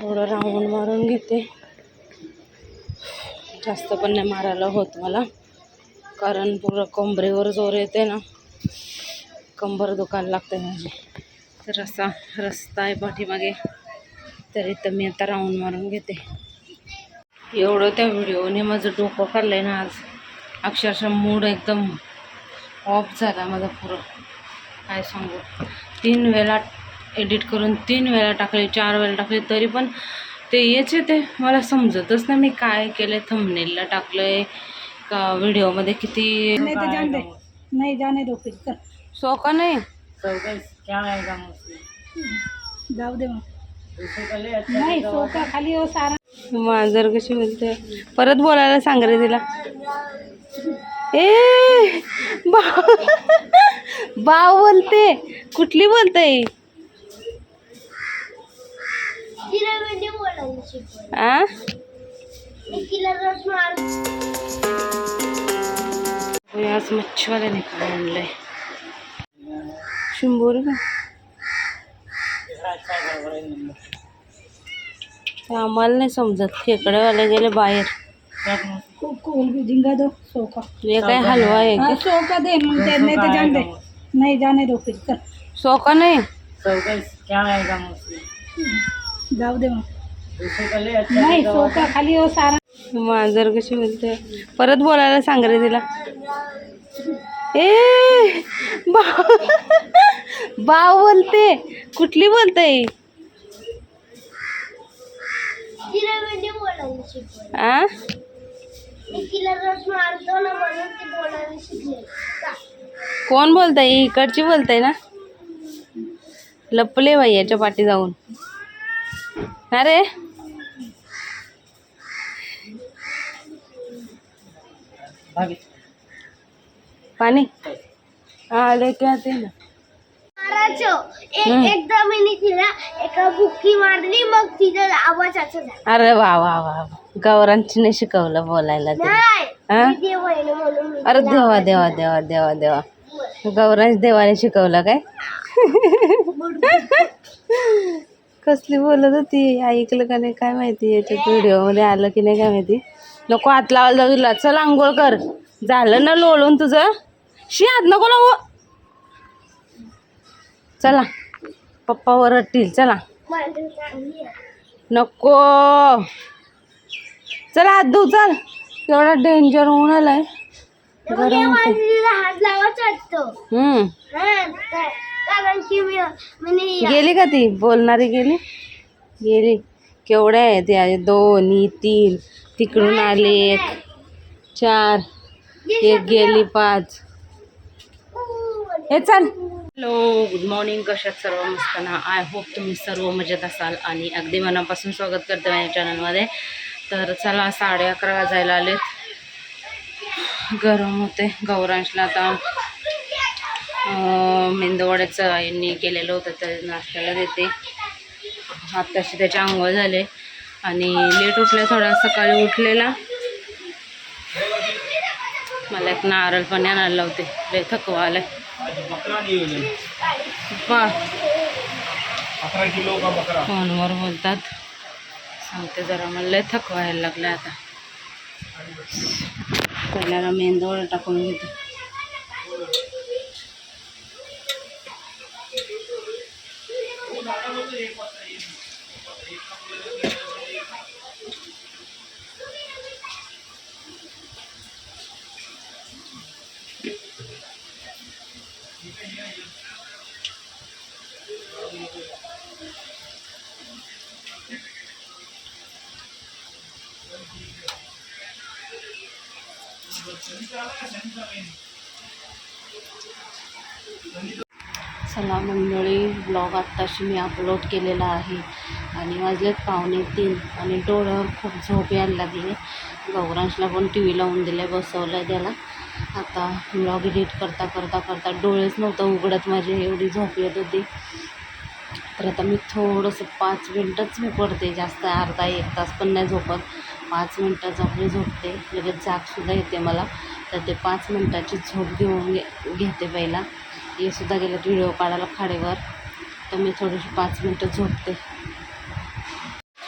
थोडं राऊंड मारून घेते. जास्त पण नाही मारायला होत मला. कारण पुरं कंबरेवर जोर येते ना. कंबर दुखायला लागते माझी. तर असा रस्ता आहे पाठीमागे. तर इथं मी आता राऊंड मारून घेते. एवढं त्या व्हिडिओने माझं डोकं काढलं आहे ना आज. अक्षरशः मूड एकदम ऑफ झाला माझा पुरं काय सांगू? तीन वेळा एडिट करून तीन वेळा टाकले चार वेळा टाकले तरी पण ते याचे ते. मला समजतच नाही मी काय केलं थंबनेलला टाकलं आहे का व्हिडिओमध्ये किती नहीं तो जान दे. नहीं जाने दो फिर चल. सो का नाही? जाऊ दे मग. नाही सोका खाली हो सारा. मांजर कशी बोलते? परत बोलायला सांग रे तिला. ए बाव. बाव बोलते. कुठली बोलते? आ होय, आज मच्छीवाल्याने काय आणलंय शिंबोर का ते आम्हाला नाही समजत खेकडेवाले गेले बाहेर को- कोल भी झिंगा दो सोका हे काय? हलवा आहे हाँ का सोका दे मग ते नहीं तो जान दे नहीं? जाने दो फिर चल सो? का नाही जाऊ दे मग. नाही सोका खाली हो सारा. मांजर कशी बोलते? परत बोलायला सांग रे तिला. ए बाव बाव बोलते. कुठली बोलते? आ? कोण बोलताय? इकडची बोलताय ना? लपले बाई याच्या पाठी जाऊन. अरे. पाणी. हा लेके आते ना. हम्म. एकदा मी तिला एका बुक्की मारली मग तिचा आवाज असा झाला. अरे वा वा वा वा. गौरांची नाही शिकवलं बोलायला अरे देवा देवा देवा देवा देवा. गौरांश देवाने शिकवलं काय? कसली बोलत होती? ऐकलं का नाही? काय माहिती याच्यात व्हिडिओमध्ये आलं की नाही काय माहिती? नको हात लावायला जाऊ तुला चल आंघोळ कर. झालं ना लोळून तुझं? शी हात नको लावू. चला. पप्पा ओरडतील. चला. नको. चला हात धुऊ चल. एवढा डेंजर होऊन आलाय. गरम होते हम्म. कारण की मी गेली का ती? बोलणारी गेली? गेली. केवढ्या आहे त्या दोन ही तीन. तिकडून आले एक. चार. एक गेली पाच. हे चल. हॅलो गुड मॉर्निंग कशात सर्व मस्त ना? आय होप तुम्ही सर्व मजेत असाल आणि अगदी मनापासून स्वागत करते माझ्या चॅनलमध्ये तर चला साडे अकरा वाजायला आलेत. गरम होते. गौरांशला आता मेंदवड्याचं यांनी केलेलं होतं तर नाश्त्याला देते. आत्ताशी त्याचे आंघोळ झाले. आणि लेट उठल्या थोडा सकाळी उठलेला. मला एक नारळ पण आणायला लावते. लय थकवा आलाय. फोनवर बोलतात. सांगते जरा मला लय थकवा यायला लागला आता. पहिल्याला मेंदवड टाकून घेते. चला मंडळी ब्लॉग आत्ताशी मी अपलोड केलेला आहे. आणि वाजलेत पावणे तीन आणि डोळ्यावर खूप झोप यायला लागली. गौरांशला पण टी व्ही लावून दिलं आहे बसवलं आहे त्याला. आता ब्लॉग एडिट करता करता करता डोळेच नव्हतं उघडत माझे एवढी झोप येत होती. तर आता मी थोडंसं पाच मिनटंच मी पडते जास्त अर्धा एक तास पण नाही झोपत. पाच मिनटं आपली झोपते. लगेच जागसुद्धा येते मला. तर ते पाच मिनटाची झोप घेऊन घे घेते पहिला. हे सुद्धा गेलं व्हिडिओ काढायला खाडेवर. तर मी थोडीशी पाच मिनटं झोपते.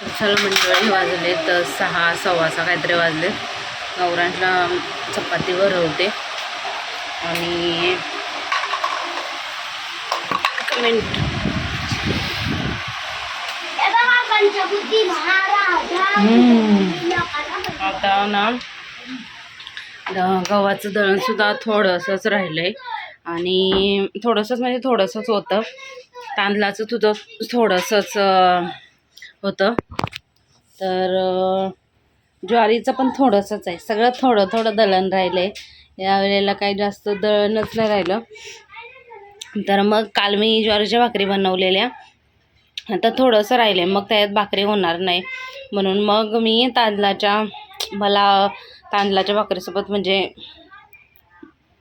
तर चला मंडळी वाजले तर सहा सव्वा सहा काहीतरी वाजले. गौरांशला चपाती भरवते. आणि एक मिनिट हे बघा पंचबुद्धी महाराजा हम्म. आता ना गव्हाचं दळणसुद्धा थोडंसंच राहिलं आहे आणि थोडंसंच म्हणजे थोडंसंच होतं. तांदळाचं तुझं थोडंसंच होतं. तर ज्वारीचं पण थोडंसंच आहे. सगळं थोडं थोडं दळण राहिलं आहे यावेळेला काही जास्त दळणच नाही राहिलं. तर मग काल मी ज्वारीच्या भाकरी बनवलेल्या. आता थोडंसं राहिलं आहे मग त्यात भाकरी होणार नाही. म्हणून मग मी तांदळाच्या मला तांदळाच्या भाकरीसोबत म्हणजे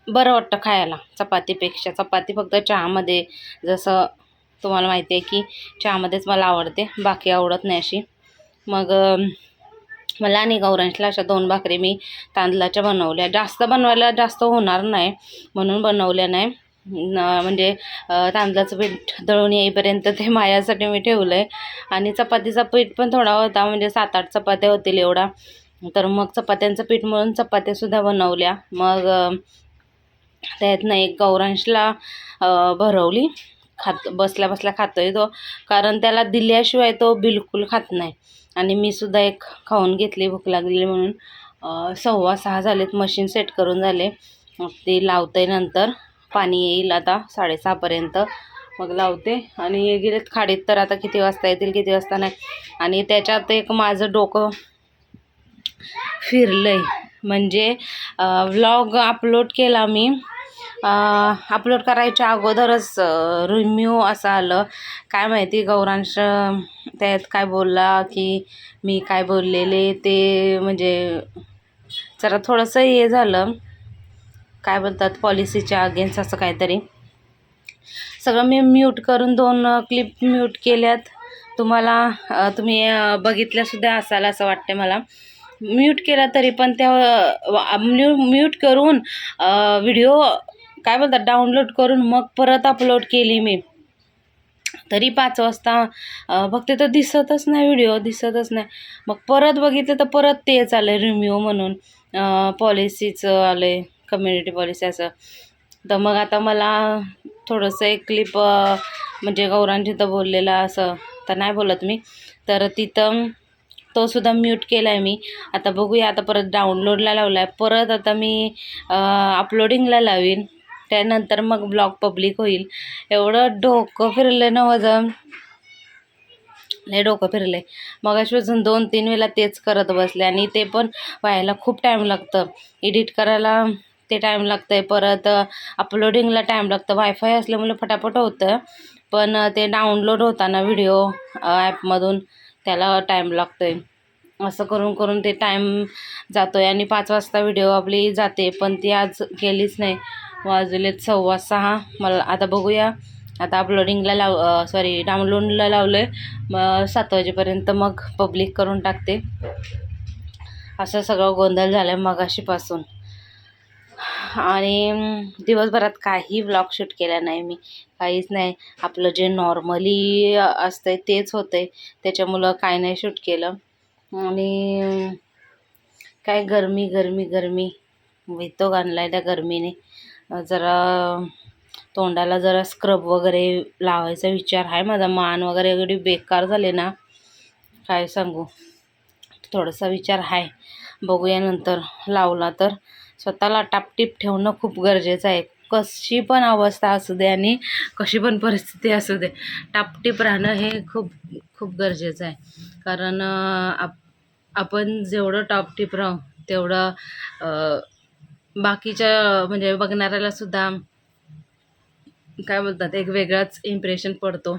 बरं वाटतं खायला. चपातीपेक्षा चपाती फक्त चहामध्ये. जसं तुम्हाला माहिती आहे की चहामध्येच मला आवडते बाकी आवडत नाही अशी. मग मला आणि गौरांशला अशा दोन भाकरी मी तांदळाच्या बनवल्या. जास्त बनवायला जास्त होणार नाही म्हणून बनवल्या नाही. म्हणजे तांदळाचं पीठ दळून येईपर्यंत ते मायासाठी मी ठेवलं आहे आणि चपातीचा पीठ पण थोडा होता म्हणजे सात आठ चपात्या होतील एवढा. तर मग चपात्यांचं पीठ म्हणून चपात्यासुद्धा बनवल्या. मग त्यातनं एक गौरांशला भरवली. खात बसल्या बसल्या खातोय तो. कारण त्याला दिल्याशिवाय तो बिलकुल खात नाही. आणि मी सुद्धा एक खाऊन घेतली भूक लागलेली म्हणून. सव्वा सहा झालेत मशीन सेट करून झाले. ते लावते नंतर. पाणी येईल आता साडेसहापर्यंत मग लावते. आणि हे गेलेत खाडीत तर आता किती वाजता येतील किती वाजता नाही. आणि त्याच्यात एक माझं डोकं फिरलं आहे म्हणजे व्लॉग अपलोड केला मी. अपलोड करायच्या अगोदरच रिम्यू असं आलं. काय माहिती गौरांश त्यात काय बोलला की मी काय बोललेले ते म्हणजे जरा थोडंसं हे झालं. काय बोलतात पॉलिसीच्या अगेन्स्ट असं काहीतरी. सगळं मी म्यूट करून दोन क्लिप म्यूट केल्यात. तुम्हाला तुम्ही बघितल्यासुद्धा असाल असं वाटते मला. म्यूट केला तरी पण त्या म्यू म्यूट करून व्हिडिओ काय बोलतात डाउनलोड करून मग परत अपलोड केली मी. तरी पाच वाजता बघते तर दिसतच नाही व्हिडिओ दिसतच नाही. मग परत बघितलं तर परत तेच आलं रिम्यू म्हणून पॉलिसीचं आलं आहे कम्युनिटी पॉलिसी असं. तर मग आता मला थोडंसं एक क्लिप म्हणजे गौरांची तर बोललेला असं तर नाही बोलत मी. तर तिथं तो सुद्धा म्यूट केला आहे मी. आता बघूया आता परत डाउनलोडला लावला आहे परत आता मी अपलोडिंगला लावीन. त्यानंतर मग ब्लॉग पब्लिक होईल. एवढं डोकं फिरलं ना माझं लय डोकं फिरले मग अश्वसून दोन तीन वेळेला तेच करत बसले आणि ते पण व्हायला खूप टाईम लागतं. एडिट करायला ते टाईम लागतं आहे परत अपलोडिंगला टाईम लागतं. वायफाय असल्यामुळे फटाफट होतं. पण ते डाउनलोड होताना व्हिडिओ ॲपमधून त्याला टाईम लागतो आहे असं करून करून ते टाईम जातो आहे आणि पाच वाजता व्हिडिओ आपली जाते. पण ती आज गेलीच नाही. वाजलेत सव्वा सहा. मला आता बघूया. आता अपलोडिंगला लाव सॉरी डाउनलोडला लावलं आहे मग सात वाजेपर्यंत मग पब्लिक करून टाकते. असं सगळं गोंधळ झालं आहे मगाशीपासून. आणि दिवसभरात काही व्लॉग शूट केला नाही मी. काहीच नाही. आपलं जे नॉर्मली असतं तेच होतं आहे त्याच्यामुळं काय नाही शूट केलं. आणि काय गरमी गरमी गरमी. वैताग आणला आहे त्या गरमीने. जरा तोंडाला जरा स्क्रब वगैरे लावायचा विचार आहे माझा. मान वगैरे एवढी बेकार झाले ना. काय सांगू? थोडासा विचार आहे. बघूया नंतर. लावला तर. स्वतःला टापटीप ठेवणं खूप गरजेचं आहे. कशी पण अवस्था असू दे आणि कशी पण परिस्थिती असू दे टापटीप राहणं हे खूप खूप गरजेचं आहे. कारण आप आपण जेवढं टापटीप राहू तेवढं बाकीच्या म्हणजे बघणाऱ्याला सुद्धा काय बोलतात एक वेगळाच इम्प्रेशन पडतो.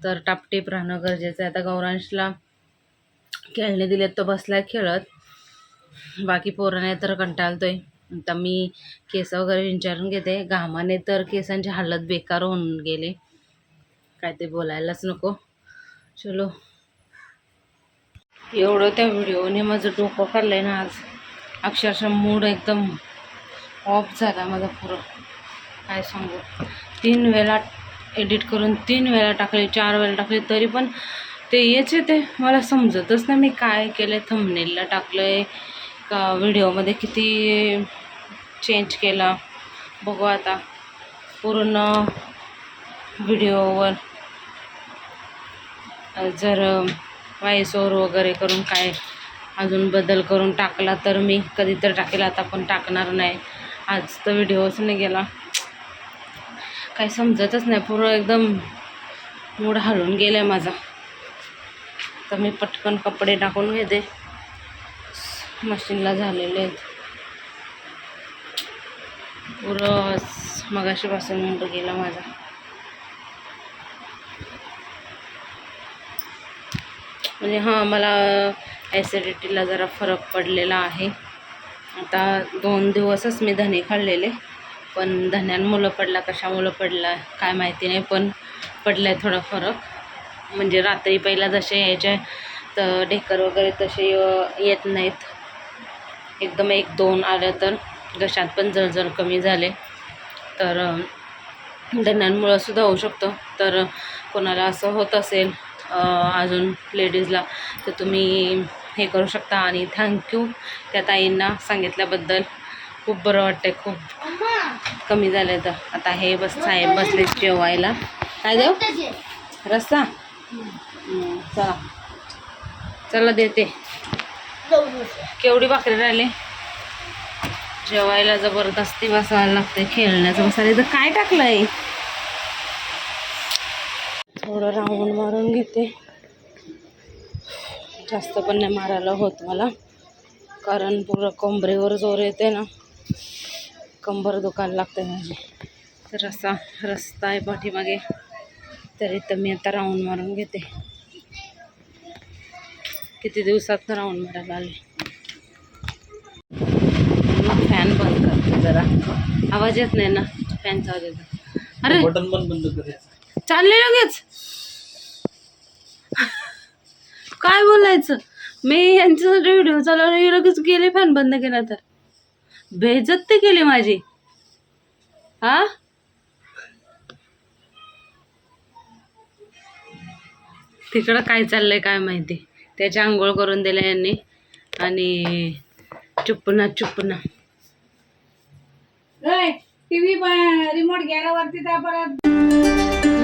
तर टापटीप राहणं गरजेचं आहे. आता गौरांशला खेळणे दिलेत तो बसला खेळत. बाकी पोराने तर कंटाळतोय. आता मी केस वगैरे विचारून घेते. घामाने तर केसांची हालत बेकार होऊन गेले. काय ते बोलायलाच नको. चलो. एवढं त्या व्हिडिओने माझं डोकं काढलंय ना आज. अक्षरशः मूड एकदम ऑफ झाला माझा पुरं काय सांगू? तीन वेळा एडिट करून तीन वेळा टाकले चार वेळा टाकले तरी पण ते येच येते. मला समजतच नाही मी काय केलं थंबनेलला टाकलं आहे का व्हिडिओमध्ये किती चेंज केला? बघू आता. पूर्ण व्हिडिओवर जर व्हॉइस ओवर वगैरे करून काय अजून बदल करून टाकला तर मी कधी तर टाकेल. आता पण टाकणार नाही. आज तर व्हिडिओच नाही गेला. काही समजतच नाही. पूर्ण एकदम मूड हलून गेला आहे माझा. तर मी पटकन कपडे टाकून घेते. मशीनला झालेले आहेत. पुरं मगाशीपासून मूड गेला माझा. म्हणजे हां मला ॲसिडिटीला जरा फरक पडलेला आहे. आता दोन दिवसच मी धने खाल्लेले पण धन्यांमुळं पडला कशामुळं पडला काय माहिती नाही पण पडला आहे थोडा फरक. म्हणजे रात्री पहिला जसे यायचे तर ढेकर वगैरे तसे येत नाहीत. एकदम एक दोन आलं तर घशात पण जळजळ कमी झाले. तर धन्यांमुळं सुद्धा होऊ शकतं. तर कोणाला असं होत असेल अजून लेडीजला तर तुम्ही हे करू शकता. आणि थँक्यू त्या ताईंना सांगितल्याबद्दल खूप बरं वाटते खूप कमी झालं तर. आता हे बस साहेब बसले जेवायला. काय देऊ रस्सा हं, चला. चला देते. केवढी भाकरी राहिली? जेवायला जबरदस्ती बसायला लागते खेळण्याचं बसायला. तर काय टाकलंय? थोडं राऊंड मारून घेते. जास्त पण नाही मारायला होत मला. कारण पूर्ण कंबरेवर जोर येते ना. कंबर दुखायला लागते माझी. तर असा रस्ता आहे पाठीमागे. तरी तर मी आता राऊंड मारून घेते. किती दिवसात राऊंड मारायला आले? फॅन बंद करते जरा. आवाज येत नाही ना? फॅनचा आवाज येतो अरे! बटन पण बंद करायचं चालले लगेच? काय बोलायचं? मी यांच्यासाठी व्हिडिओ चालवला लगेच गेले फॅन बंद केला तर. बेजत्ती केली माझी. हा? तिकडं काय चाललंय काय माहिती? त्याची आंघोळ करून दिल्या यांनी. आणि चुप्पना चुप्पना. टीव्ही रिमोट घ्यायला वरती त्या परत.